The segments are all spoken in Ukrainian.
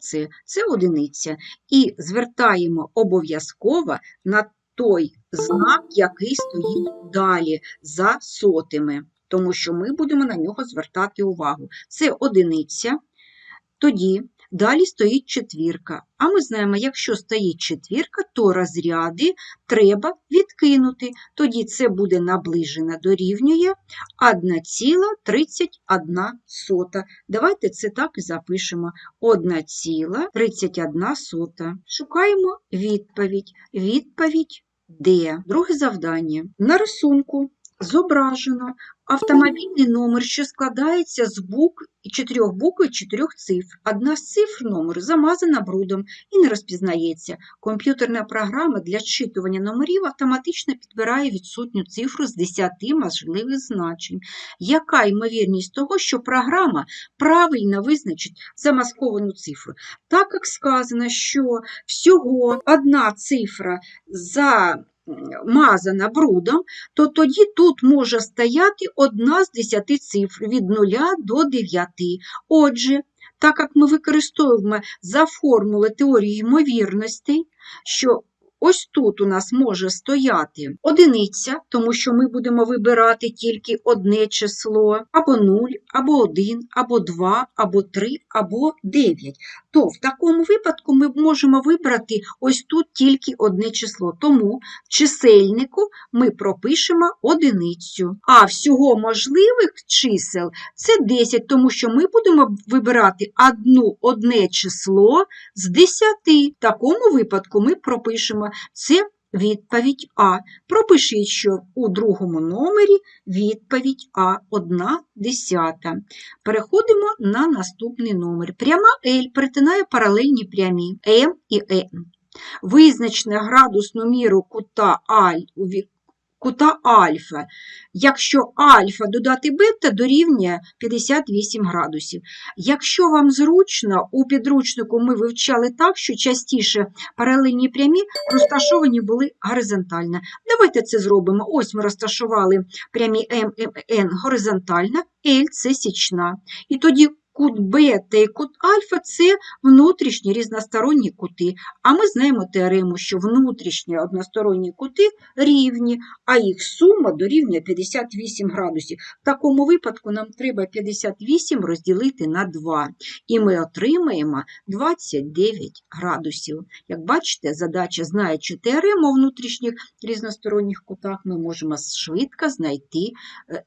це, це одиниця. І звертаємо обов'язково на той знак, який стоїть далі за сотими, тому що ми будемо на нього звертати увагу. Це одиниця. Тоді далі стоїть четвірка. А ми знаємо, якщо стоїть четвірка, то розряди треба відкинути. Тоді це буде наближено дорівнює 1,31. Давайте це так і запишемо. 1,31. Шукаємо відповідь. Відповідь Д. Друге завдання. На рисунку зображено автомобільний номер, що складається з букв чотирьох букв і чотирьох цифр. Одна з цифр номеру замазана брудом і не розпізнається. Комп'ютерна програма для зчитування номерів автоматично підбирає відсутню цифру з 10 можливих значень. Яка ймовірність того, що програма правильно визначить замасковану цифру? Так як сказано, що всього одна цифра замазана брудом, то тоді тут може стояти одна з 10 цифр від 0 до 9. Отже, так як ми використовуємо за формули теорії ймовірностей, що ось тут у нас може стояти одиниця, тому що ми будемо вибирати тільки одне число, або 0, або 1, або 2, або 3, або 9. То в такому випадку ми можемо вибрати ось тут тільки одне число. Тому в чисельнику ми пропишемо одиницю. А всього можливих чисел це 10, тому що ми будемо вибирати одну, одне число з 10. В такому випадку ми пропишемо це відповідь А. Пропишіть, що у другому номері відповідь А 1 десята. Переходимо на наступний номер. Пряма L перетинає паралельні прямі М і Н. Визначне градусну міру кута А кута альфа. Якщо альфа додати бета дорівнює 58 градусів. Якщо вам зручно, у підручнику ми вивчали так, що частіше паралельні прямі розташовані були горизонтально. Давайте це зробимо. Ось ми розташували прямі М, М, горизонтально, L – це січна. І тоді кут бета і кут альфа – це внутрішні різносторонні кути. А ми знаємо теорему, що внутрішні односторонні кути рівні, а їх сума дорівнює 58 градусів. В такому випадку нам треба 58 розділити на 2, і ми отримаємо 29 градусів. Як бачите, задача, знаючи теорему внутрішніх різносторонніх кутах, ми можемо швидко знайти,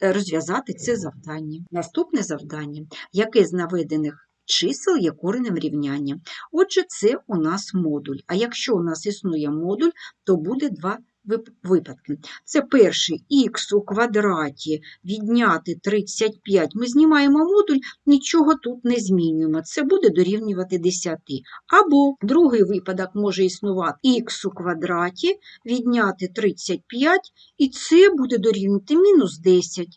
е, розв'язати це завдання. Наступне завдання, яке наведених чисел є коренем рівняння. Отже, це у нас модуль. А якщо у нас існує модуль, то буде два випадки. Це перший х у квадраті відняти 35. Ми знімаємо модуль, нічого тут не змінюємо. Це буде дорівнювати 10. Або другий випадок може існувати х у квадраті відняти 35, і це буде дорівнювати мінус 10.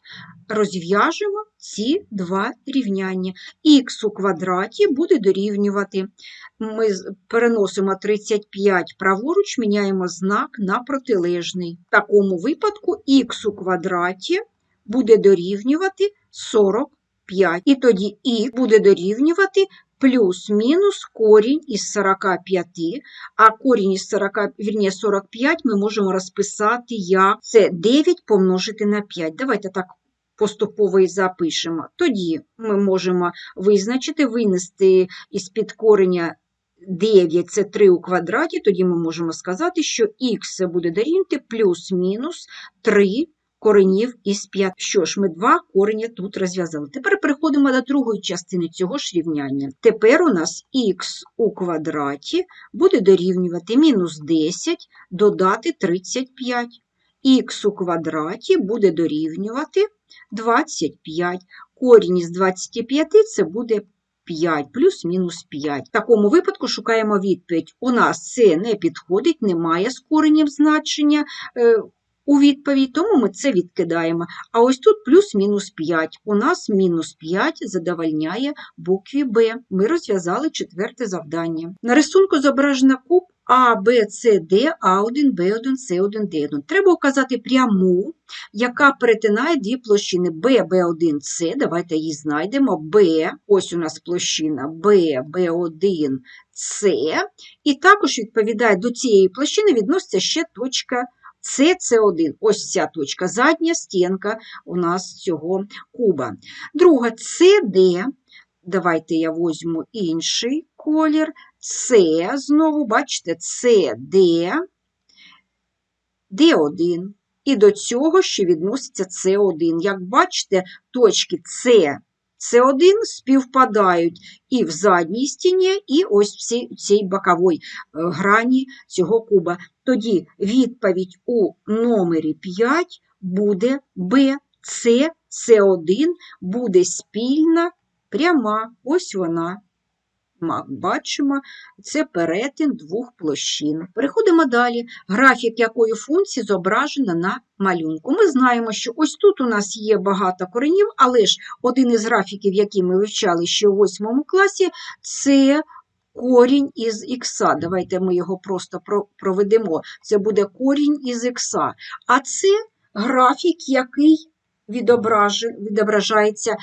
Розв'яжемо ці два рівняння. х у квадраті буде дорівнювати. Ми переносимо 35 праворуч, міняємо знак на протилежний. В такому випадку х у квадраті буде дорівнювати 45. І тоді х буде дорівнювати плюс-мінус корінь із 45, а корінь із 40, вірні, 45 ми можемо розписати як це 9 помножити на 5. Давайте так поступово і запишемо. Тоді ми можемо визначити, винести із-під кореня 9 це 3 у квадраті, тоді ми можемо сказати, що х буде дорівнювати плюс-мінус 3 коренів із 5. Що ж, ми два корення тут розв'язали. Тепер переходимо до другої частини цього ж рівняння. Тепер у нас х у квадраті буде дорівнювати мінус 10 додати 35. х у квадраті буде дорівнювати 25. Корінь із 25 це буде 5 плюс-мінус 5. В такому випадку шукаємо відповідь. У нас це не підходить, немає з коренем значення е, у відповідь, тому ми це відкидаємо. А ось тут плюс-мінус 5. У нас мінус 5 задовольняє букві Б. Ми розв'язали четверте завдання. На рисунку зображено куб А, Б, С, Д, А1, Б1, С1, Д1. Треба указати пряму, яка перетинає дві площини Б, Б1, С. Давайте її знайдемо. Б, ось у нас площина Б, Б1, С. І також відповідає до цієї площини відноситься ще точка С, С1. Ось ця точка, задня стінка у нас цього куба. Друга СД. Давайте я візьму інший колір. С, знову, бачите, СД, Д1. І до цього ще відноситься С1. Як бачите, точки С, С1 співпадають і в задній стіні, і ось в цій, цій боковій е, грані цього куба. Тоді відповідь у номері 5 буде Б, С, С1 буде спільна пряма. Ось вона. Бачимо, це перетин двох площин. Переходимо далі. Графік якої функції зображено на малюнку. Ми знаємо, що ось тут у нас є багато коренів, але ж один із графіків, який ми вивчали ще у восьмому класі, це корінь із ікса. Давайте ми його просто проведемо. Це буде корінь із ікса. А це графік, який відображається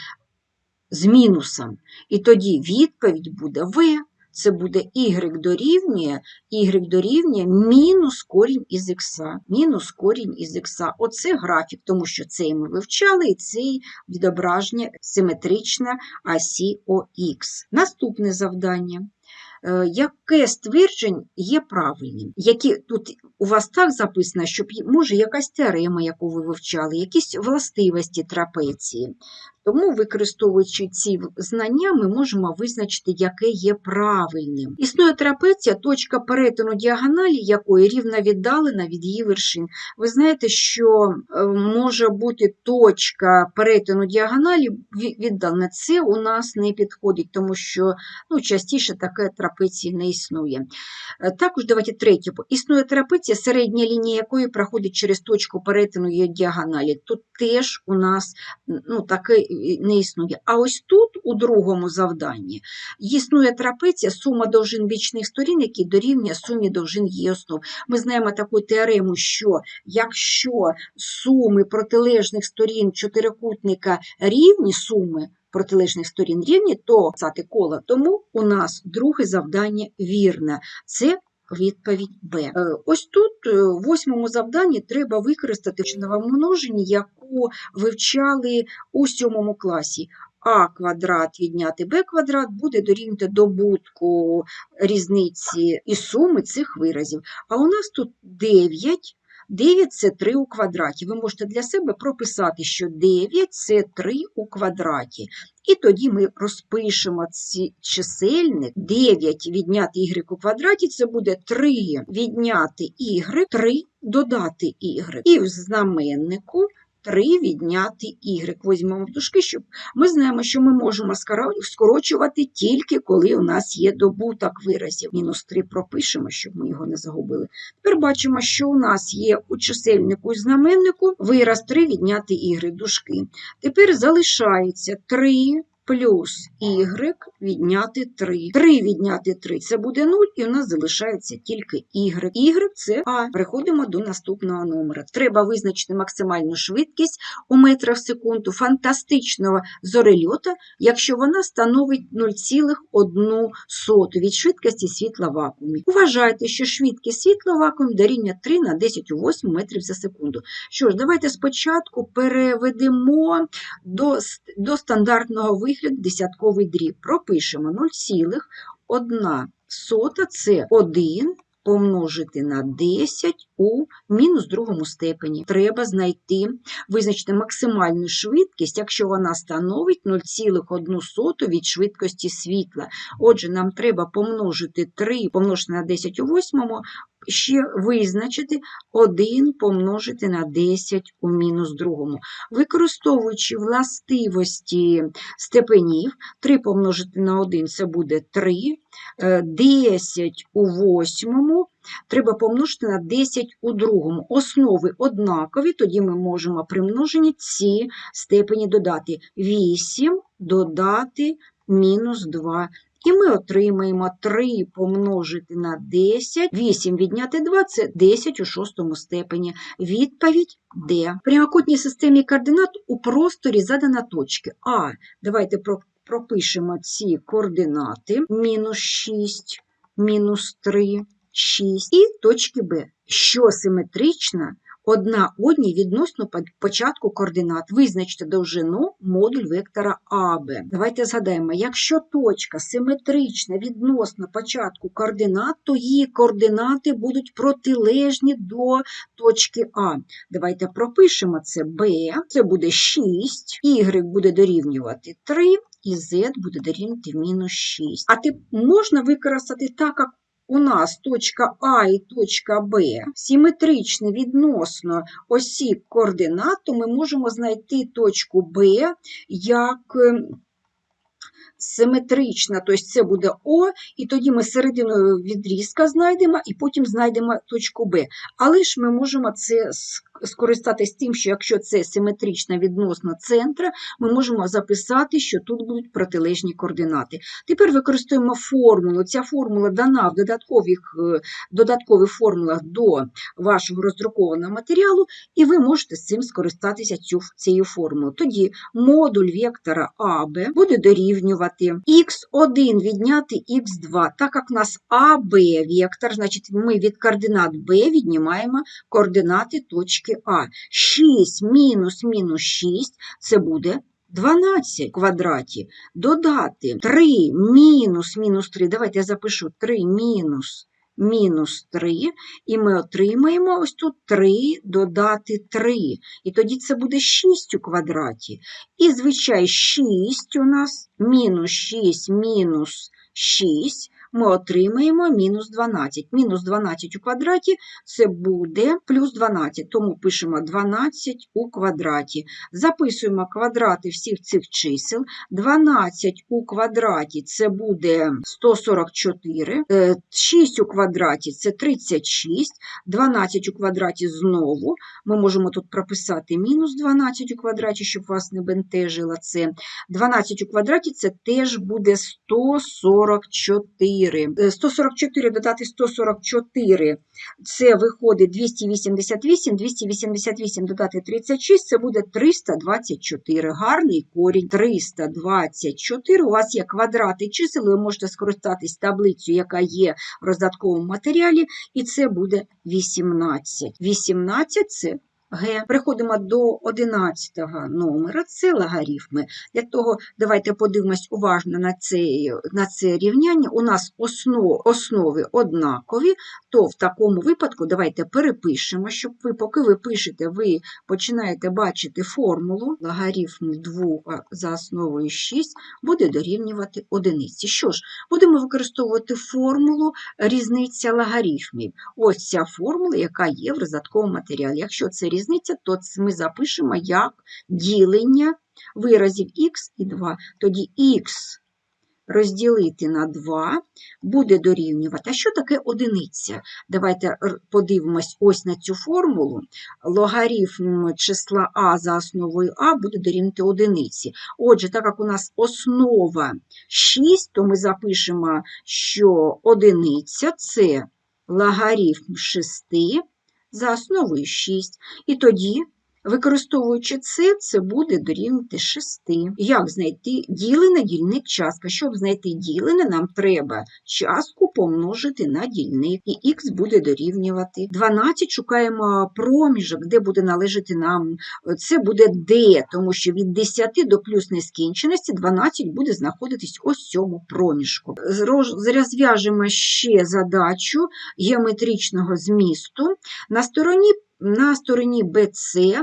з мінусом. І тоді відповідь буде В. Це буде y дорівнює, y дорівнює мінус корінь із х. Мінус корінь із х. Оце графік, тому що цей ми вивчали, і цей відображення симетрична осі ОХ. Наступне завдання. Е, Яке з тверджень є правильним? Які тут у вас так записано, щоб може якась теорема, яку ви вивчали, якісь властивості трапеції. Тому, використовуючи ці знання, ми можемо визначити, яке є правильним. Існує трапеція, точка перетину діагоналі якої рівно віддалена від її вершин. Ви знаєте, що е, може бути точка перетину діагоналі віддалена. Це у нас не підходить, тому що ну, частіше таке трапеції не існує. Е, Також давайте третє. Існує трапеція, середня лінія якої проходить через точку перетину її діагоналі. Тут теж у нас ну, таке е, не існує. А ось тут, у другому завданні, існує трапеція сума довжин бічних сторін, які дорівнює сумі довжин її основ. Ми знаємо таку теорему, що якщо суми протилежних сторін чотирикутника рівні суми, Протилежних сторін рівні, то писати коло. Тому у нас друге завдання вірне. Це відповідь Б. Е, Ось тут, е, в восьмому завданні, треба використати членове множення, яку вивчали у сьомому класі. А квадрат відняти Б квадрат буде дорівнювати добутку різниці і суми цих виразів. А у нас тут 9. 9 це 3 у квадраті. Ви можете для себе прописати, що 9 це 3 у квадраті. І тоді ми розпишемо ці чисельник 9 відняти y у квадраті, це буде 3 відняти y, 3 додати y. І в знаменнику 3 відняти y. Возьмемо в дужки, щоб ми знаємо, що ми можемо скорочувати тільки коли у нас є добуток виразів. Мінус 3 пропишемо, щоб ми його не загубили. Тепер бачимо, що у нас є у чисельнику і знаменнику вираз 3 відняти y дужки. Тепер залишається 3 плюс y відняти 3. 3 відняти 3 це буде 0, і у нас залишається тільки y. y це А. Переходимо до наступного номера. Треба визначити максимальну швидкість у метрах в секунду фантастичного зорельота, якщо вона становить 0,1 від швидкості світла в вакуумі. Вважайте, що швидкість світла в вакуумі дорівнює 3 на 10 у 8 метрів за секунду. Що ж, давайте спочатку переведемо до, до стандартного вигляду десятковий дріб. Пропишемо 0,1 сота це 1 помножити на 10 у мінус другому степені. Треба знайти, визначити максимальну швидкість, якщо вона становить 0,1 від швидкості світла. Отже, нам треба помножити 3 помножити на 10 у восьмому, ще визначити 1 помножити на 10 у мінус другому. Використовуючи властивості степенів, 3 помножити на 1 це буде 3, е, 10 у восьмому треба помножити на 10 у другому. Основи однакові, тоді ми можемо при множенні ці степені додати. 8 додати мінус 2. І ми отримаємо 3 помножити на 10, 8 відняти 2 – це 10 у шостому степені. Відповідь Д. В прямокутній системі координат у просторі задана точки. А. Давайте пропишемо ці координати. Мінус 6, мінус 3, 6 і точки Б, що симетрична одна одній відносно початку координат. Визначте довжину модуль вектора АБ. Давайте згадаємо, якщо точка симетрична відносно початку координат, то її координати будуть протилежні до точки А. Давайте пропишемо це Б, це буде 6, Y буде дорівнювати 3, і Z буде дорівнювати мінус 6. А ти можна використати так, як у нас точка А і точка Б симетричні відносно осі координат, то ми можемо знайти точку Б як ем, симетрична, тобто це буде О, і тоді ми середину відрізка знайдемо, і потім знайдемо точку Б. Але ж ми можемо це скористатись тим, що якщо це симетрична відносно центра, ми можемо записати, що тут будуть протилежні координати. Тепер використовуємо формулу. Ця формула дана в додаткових, е, додаткових формулах до вашого роздрукованого матеріалу, і ви можете з цим скористатися цю, цією формулою. Тоді модуль вектора АБ буде дорівнювати х1 відняти х2. Так як у нас АБ вектор, значить ми від координат Б віднімаємо координати точки А. 6 мінус мінус 6 це буде 12 в квадраті. Додати 3 мінус мінус 3. Давайте я запишу 3 мінус мінус 3, і ми отримаємо ось тут 3 додати 3. І тоді це буде 6 у квадраті. І, звичай, 6 у нас мінус 6 мінус 6. Ми отримаємо мінус 12. Мінус 12 у квадраті це буде плюс 12, тому пишемо 12 у квадраті. Записуємо квадрати всіх цих чисел. 12 у квадраті це буде 144, е, 6 у квадраті це 36, 12 у квадраті знову. Ми можемо тут прописати мінус 12 у квадраті, щоб вас не бентежило це. 12 у квадраті це теж буде 144. Е, 144 додати 144 це виходить 288, 288 додати 36, це буде 324. Гарний корінь 324. У вас є квадрати чисел, ви можете скористатись таблицею, яка є в роздатковому матеріалі, і це буде 18. 18 це Г. Переходимо до 11 номера, це логарифми. Для того давайте подивимось уважно на це, на це рівняння. У нас основ, основи однакові, то в такому випадку давайте перепишемо, щоб ви, поки ви пишете, ви починаєте бачити формулу. Логарифм 2 за основою 6 буде дорівнювати одиниці. Що ж, будемо використовувати формулу різниця логарифмів. Ось ця формула, яка є в роздатковому матеріалі. Якщо це різниця, то ми запишемо як ділення виразів х і 2. Тоді х розділити на 2 буде дорівнювати. А що таке одиниця? Давайте подивимось ось на цю формулу. Логарифм числа а за основою а буде дорівнювати одиниці. Отже, так як у нас основа 6, то ми запишемо, що одиниця – це логарифм 6 за основою 6. І тоді, використовуючи це, це буде дорівнювати 6. Як знайти ділене дільник частка? Щоб знайти ділене, нам треба частку помножити на дільник, і х буде дорівнювати 12. Шукаємо проміжок, де буде належати нам, це буде d, тому що від 10 до плюс нескінченості 12 буде знаходитись ось цьому проміжку. Роз- Розв'яжемо ще задачу геометричного змісту. На стороні, на стороні BC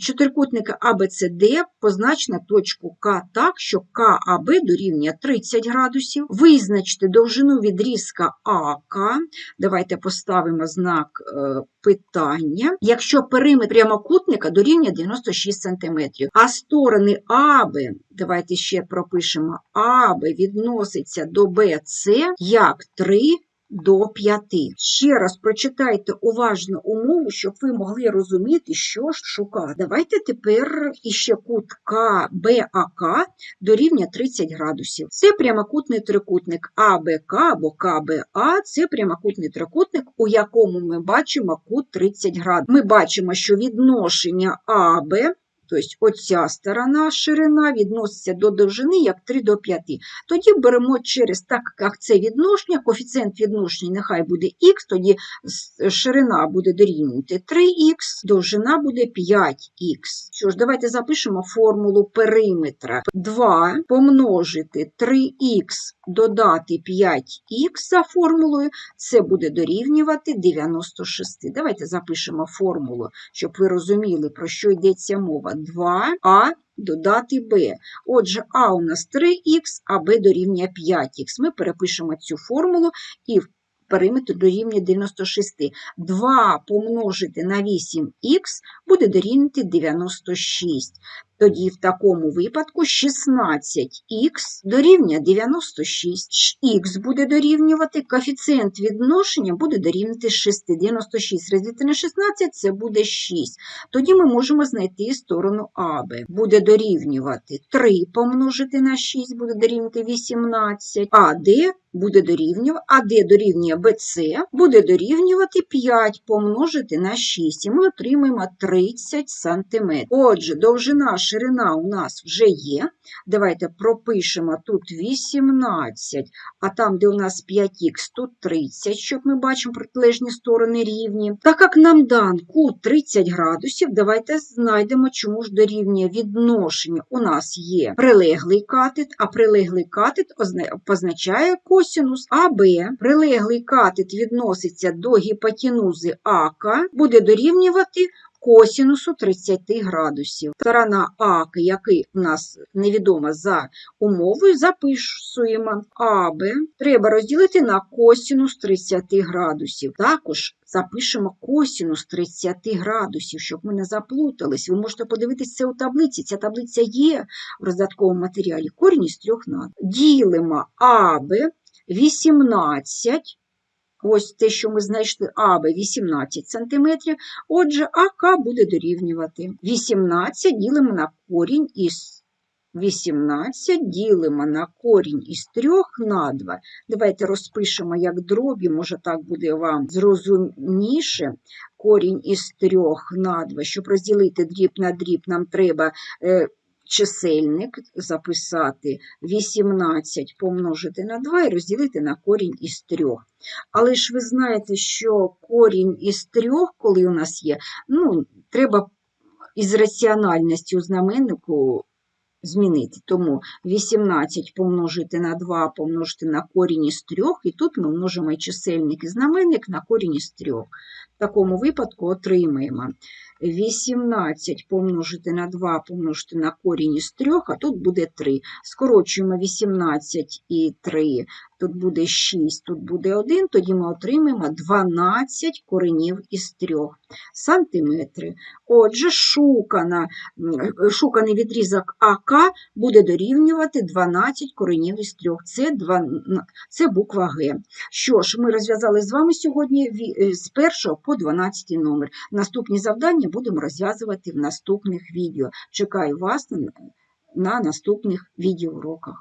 чотирикутника ABCD позначена точку К так, що КАБ дорівнює 30 градусів. Визначте довжину відрізка АК. Давайте поставимо знак е, питання. Якщо периметр прямокутника дорівнює 96 см, а сторони АБ, давайте ще пропишемо, АБ відноситься до БЦ як 3 до 5. Ще раз прочитайте уважно умову, щоб ви могли розуміти, що шукати. Давайте тепер іще кут КБАК дорівнює 30 градусів. Це прямокутний трикутник АБК або КБА, це прямокутний трикутник, у якому ми бачимо кут 30 градусів. Ми бачимо, що відношення АБ Тобто оця сторона ширина відноситься до довжини як 3 до 5. Тоді беремо через, так як це відношення, коефіцієнт відношення нехай буде х, тоді ширина буде дорівнювати 3х, довжина буде 5х. Що ж, давайте запишемо формулу периметра. 2 помножити 3х додати 5х за формулою, це буде дорівнювати 96. Давайте запишемо формулу, щоб ви розуміли, про що йдеться мова. 2а додати b. Отже, а у нас 3х, а b дорівнює 5х. Ми перепишемо цю формулу і периметр дорівнює 96. 2 помножити на 8х буде дорівнювати 96. Тоді в такому випадку 16х дорівнює 96. Х буде дорівнювати, коефіцієнт відношення буде дорівнювати 6. 96 розділити на 16 це буде 6. Тоді ми можемо знайти сторону АБ. Буде дорівнювати 3 помножити на 6, буде дорівнювати 18. АД буде дорівнювати, АД дорівнює БЦ, буде дорівнювати 5 помножити на 6. І ми отримаємо 30 см. Отже, довжина, ширина у нас вже є. Давайте пропишемо тут 18, а там, де у нас 5х, тут 30, щоб ми бачимо протилежні сторони рівні. Так як нам дан кут 30 градусів, давайте знайдемо, чому ж дорівнює відношення. У нас є прилеглий катет, а прилеглий катет позначає косінус АБ. Прилеглий катет відноситься до гіпотенузи АК, буде дорівнювати косінусу 30 градусів. Сторона АК, який у нас невідома за умовою, записуємо АБ. Треба розділити на косінус 30 градусів. Також запишемо косінус 30 градусів, щоб ми не заплутались. Ви можете подивитися це у таблиці. Ця таблиця є в роздатковому матеріалі. Корінь із трьох над. Ділимо АБ 18 Ось те, що ми знайшли АБ 18 см. Отже, АК буде дорівнювати 18 ділимо на корінь із 18 ділимо на корінь із 3 на 2. Давайте розпишемо як дробі, може так буде вам зрозумніше. Корінь із 3 на 2. Щоб розділити дріб на дріб, нам треба е, чисельник записати 18 помножити на 2 і розділити на корінь із 3. Але ж ви знаєте, що корінь із 3, коли у нас є, ну, треба із раціональності у знаменнику змінити. Тому 18 помножити на 2 помножити на корінь із 3, і тут ми множимо чисельник і знаменник на корінь із 3. В такому випадку отримаємо 18 помножити на 2 помножити на корінь із 3, а тут буде 3. Скорочуємо 18 і 3, тут буде 6, тут буде 1, тоді ми отримаємо 12 коренів із 3 сантиметри. Отже, шукана, шуканий відрізок АК буде дорівнювати 12 коренів із 3. Це, два, це буква Г. Що ж, ми розв'язали з вами сьогодні з 1 по 12 номер. Наступні завдання будемо розв'язувати в наступних відео. Чекаю вас на наступних відеоуроках.